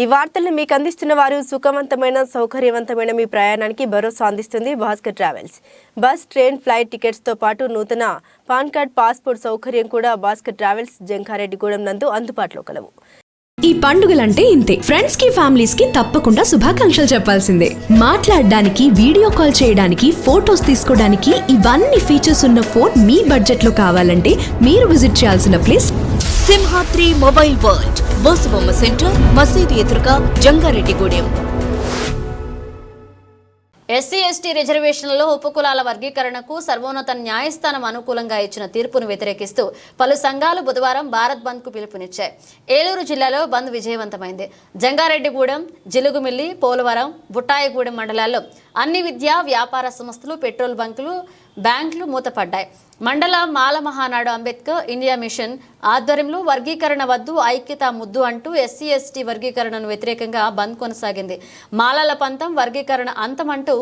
ఈ వార్తలను మీకు అందిస్తున్న వారు సుఖవంతమైన సౌకర్యవంతమైన మీ ప్రయాణానికి భరోసా అందిస్తుంది Bhaskar travels. Bus train flight టికెట్స్తో పాటు నూతన పాన్ కార్డ్ పాస్పోర్ట్ సౌకర్యం కూడా భాస్కర్ ట్రావెల్స్ జంగారెడ్డిగూడెం నందు అందుబాటులో కలవు. ఈ పండుగలంటే ఇంతే. ఫ్రెండ్స్కి ఫ్యామిలీస్కి తప్పకుండా శుభాకాంక్షలు చెప్పాల్సిందే. మాట్లాడడానికి వీడియో కాల్ చేయడానికి ఫోటోస్ తీసుకోవడానికి ఇవన్నీ ఫీచర్స్ ఉన్న ఫోన్ మీ బడ్జెట్లో కావాలంటే మీరు విజిట్ చేయాల్సిన place Simhadri mobile world Bosubomma centre మసీదు ఎదురుగా జంగారెడ్డిగూడెం ఎస్సీ ఎస్టీ రిజర్వేషన్లలో ఉపకులాల వర్గీకరణకు సర్వోన్నత న్యాయస్థానం అనుకూలంగా ఇచ్చిన తీర్పును వ్యతిరేకిస్తూ పలు సంఘాలు బుధవారం భారత్ బంద్కు పిలుపునిచ్చాయి. ఏలూరు జిల్లాలో బంద్ విజయవంతమైంది. జంగారెడ్డిగూడెం జిలుగుమిల్లి పోలవరం బుట్టాయిగూడెం మండలాల్లో అన్ని విద్యా వ్యాపార సంస్థలు పెట్రోల్ బంకులు బ్యాంకులు మూతపడ్డాయి. మండల మాల మహానాడు అంబేద్కర్ ఇండియా మిషన్ ఆధ్వర్యంలో వర్గీకరణ వద్దు ఐక్యత ముద్దు అంటూ ఎస్సీ ఎస్టీ వర్గీకరణను వ్యతిరేకంగా బంద్ కొనసాగింది. మాలల పంతం వర్గీకరణ అంతం అంటూ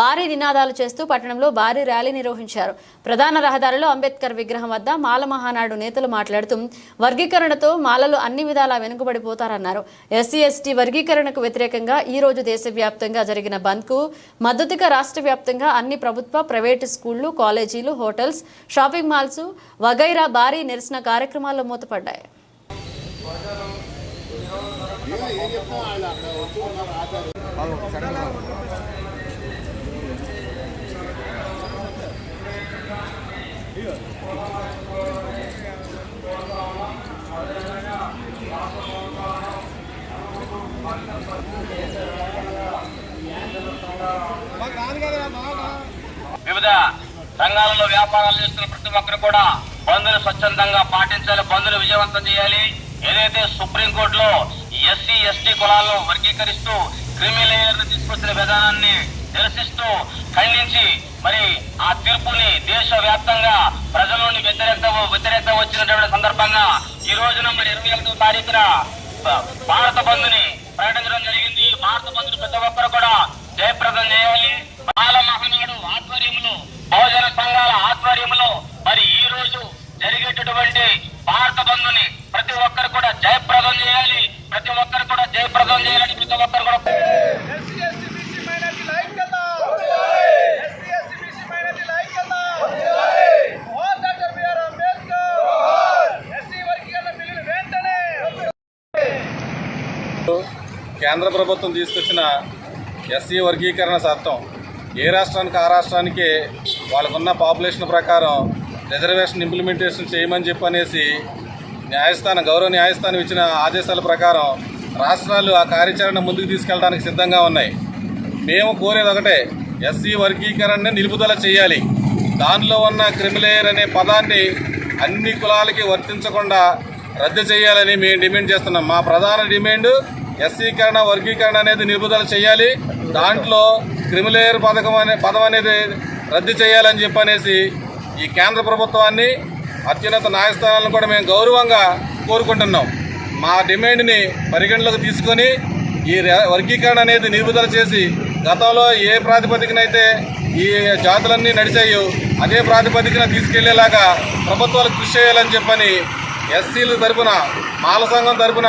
భారీ నినాదాలు చేస్తూ పట్టణంలో భారీ ర్యాలీ నిర్వహించారు. ప్రధాన రహదారిలో అంబేద్కర్ విగ్రహం వద్ద మాల మహానాడు నేతలు మాట్లాడుతూ వర్గీకరణతో మాలలు అన్ని విధాలా వెనుకబడిపోతారన్నారు. ఎస్సీ ఎస్టీ వర్గీకరణకు వ్యతిరేకంగా ఈ రోజు దేశవ్యాప్తంగా జరిగిన బంద్కు మద్దతుగా రాష్ట్ర వ్యాప్తంగా అన్ని ప్రభుత్వ ప్రైవేటు స్కూల్ స్కూళ్ళు కాలేజీలు హోటల్స్ షాపింగ్ మాల్స్ వగైరా భారీ నిరసన కార్యక్రమాల్లో మూతపడ్డాయి. వివిధ రంగాలలో వ్యాపారాలు చేస్తున్న ప్రతి ఒక్కరు కూడా బంధులు స్వచ్ఛందంగా పాటించాలి బంధులు విజయవంతం చేయాలి. ఏదైతే సుప్రీంకోర్టులో ఎస్సీ ఎస్టీ కులాలను వర్గీకరిస్తూ క్రిమిలేయర్ను తీసుకొచ్చిన విధానాన్ని నిరసిస్తూ ఖండించి మరి ఆ తీర్పుని దేశ వ్యాప్తంగా ప్రజల నుండి వ్యతిరేకత వ్యతిరేకత వచ్చినటువంటి సందర్భంగా ఈ రోజున మరి ఇరవై ఒకటో తారీఖున భారత బంధుని ప్రకటించడం జరిగింది ఈ భారత బంధుని ప్రతి ఒక్కరు కూడా జయప్రదం చేయాలి బాల మహానాడు ఆధ్వర్యంలో బహుజన సంఘాల ఆధ్వర్యంలో మరి ఈ రోజు జరిగేటటువంటి భారత బంధుని ప్రతి ఒక్కరు కూడా జయప్రదం చేయాలి. ప్రతి ఒక్కరు కూడా జయప్రదం చేయాలని ప్రతి ఒక్కరు కూడా కేంద్ర ప్రభుత్వం తీసుకొచ్చిన ఎస్సీ వర్గీకరణ చట్టం ఏ రాష్ట్రానికి ఆ రాష్ట్రానికి వాళ్ళకున్న పాపులేషన్ ప్రకారం రిజర్వేషన్ ఇంప్లిమెంటేషన్ చేయమని చెప్పనేసి న్యాయస్థానం గౌరవ న్యాయస్థానం ఇచ్చిన ఆదేశాల ప్రకారం రాష్ట్రాలు ఆ కార్యాచరణ ముందుకు తీసుకెళ్ళడానికి సిద్ధంగా ఉన్నాయి. మేము కోరేది ఒకటే ఎస్సీ వర్గీకరణని నిలుపుదల చేయాలి. దానిలో ఉన్న క్రిమిలేయర్ అనే పదాన్ని అన్ని కులాలకి వర్తించకుండా రద్దు చేయాలని మేము డిమాండ్ చేస్తున్నాం. మా ప్రధాన డిమాండ్ ఎస్సీకరణ వర్గీకరణ అనేది నిలుపుదల చేయాలి. దాంట్లో క్రిమిలేయర్ పథకం అనే పదం అనేది రద్దు చేయాలని చెప్పనేసి ఈ కేంద్ర ప్రభుత్వాన్ని అత్యున్నత న్యాయస్థానాలను కూడా మేము గౌరవంగా కోరుకుంటున్నాం. మా డిమాండ్ని పరిగణలోకి తీసుకొని ఈ వర్గీకరణ అనేది నిలుపుదల చేసి గతంలో ఏ ప్రాతిపదికనైతే ఈ జాతులన్నీ నడిచాయో అదే ప్రాతిపదికన తీసుకెళ్ళేలాగా ప్రభుత్వాలు కృషి చేయాలని చెప్పని ఎస్సీల తరపున మాల సంఘం తరపున